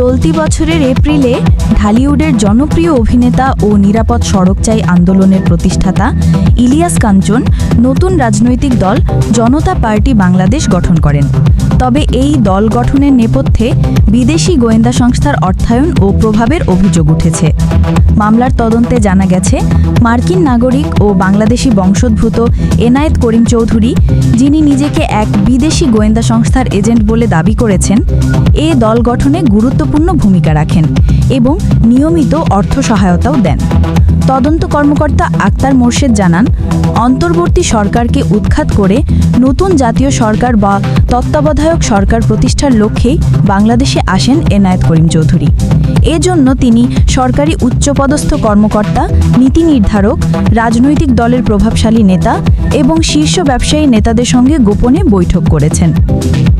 চলতি বছরের এপ্রিলে ঢালিউডের জনপ্রিয় অভিনেতা ও নিরাপদ সড়ক চাই আন্দোলনের প্রতিষ্ঠাতা ইলিয়াস কাঞ্চন নতুন রাজনৈতিক দল জনতা পার্টি বাংলাদেশ গঠন করেন। তবে এই দল গঠনের নেপথ্যে বিদেশি গোয়েন্দা সংস্থার অর্থায়ন ও প্রভাবের অভিযোগ উঠেছে। মামলার তদন্তে জানা গেছে, মার্কিন নাগরিক ও বাংলাদেশি বংশোদ্ভূত এনায়েত করিম চৌধুরী, যিনি নিজেকে এক বিদেশি গোয়েন্দা সংস্থার এজেন্ট বলে দাবি করেছেন, এ দল গঠনে গুরুত্বপূর্ণ ভূমিকা রাখেন এবং নিয়মিত অর্থ সহায়তাও দেন। তদন্ত কর্মকর্তা আক্তার মোর্শেদ জানান, অন্তর্বর্তী সরকারকে উৎখাত করে নতুন জাতীয় সরকার বা তত্ত্বাবধায়ক সরকার প্রতিষ্ঠার লক্ষ্যেই বাংলাদেশে আসেন এনায়েত করিম চৌধুরী। এজন্য তিনি সরকারি উচ্চপদস্থ কর্মকর্তা, নীতি নির্ধারক, রাজনৈতিক দলের প্রভাবশালী নেতা এবং শীর্ষ ব্যবসায়ী নেতাদের সঙ্গে গোপনে বৈঠক করেছেন।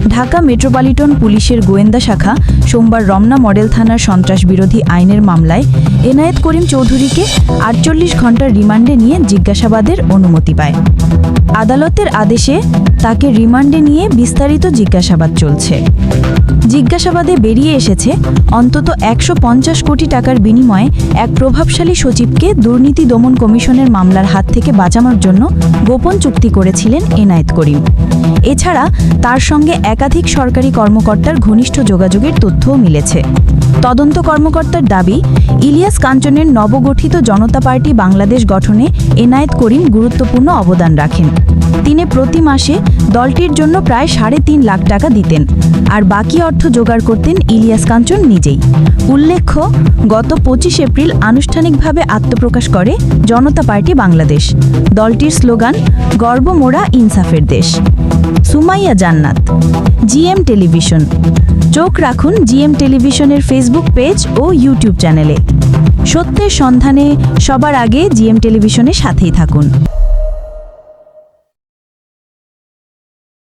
ঢাকা মেট্রোপলিটন পুলিশের গোয়েন্দা শাখা সোমবার রমনা মডেল থানার সন্ত্রাস বিরোধী আইনের মামলায় এনায়েত করিম চৌধুরীকে আটচল্লিশ ঘণ্টার রিমান্ডে নিয়ে জিজ্ঞাসাবাদের অনুমতি পায়। আদালতের আদেশে তাকে রিমান্ডে নিয়ে বিস্তারিত জিজ্ঞাসাবাদ চলছে। জিজ্ঞাসাবাদে বেরিয়ে এসেছে, অন্তত একশো পঞ্চাশ কোটি টাকার বিনিময়ে এক প্রভাবশালী সচিবকে দুর্নীতি দমন কমিশনের মামলার হাত থেকে বাঁচানোর জন্য গোপন চুক্তি করেছিলেন এনায়েত করিম। এছাড়া তার সঙ্গে একাধিক সরকারি কর্মকর্তার ঘনিষ্ঠ যোগাযোগের তথ্যও মিলেছে। তদন্ত কর্মকর্তার দাবি, ইলিয়াস কাঞ্চনের নবগঠিত জনতা পার্টি বাংলাদেশ গঠনে এনায়েত করিম গুরুত্বপূর্ণ অবদান রাখেন। তিনি প্রতি মাসে দলটির জন্য প্রায় সাড়ে তিন লাখ টাকা দিতেন। আর বাকি অর্থ জোগাড় করতেন ইলিয়াস কাঞ্চন নিজেই। উল্লেখ্য, গত পঁচিশ এপ্রিল আনুষ্ঠানিকভাবে আত্মপ্রকাশ করে জনতা পার্টি বাংলাদেশ। দলটির স্লোগান, গর্ব মোড়া ইনসাফের দেশ। সুমাইয়া জান্নাত, জিএম টেলিভিশন। চোখ রাখুন জিএম টেলিভিশনের ফেসবুক পেজ ও ইউটিউব চ্যানেলে। সত্যের সন্ধানে সবার আগে জিএম টেলিভিশনের সাথেই থাকুন।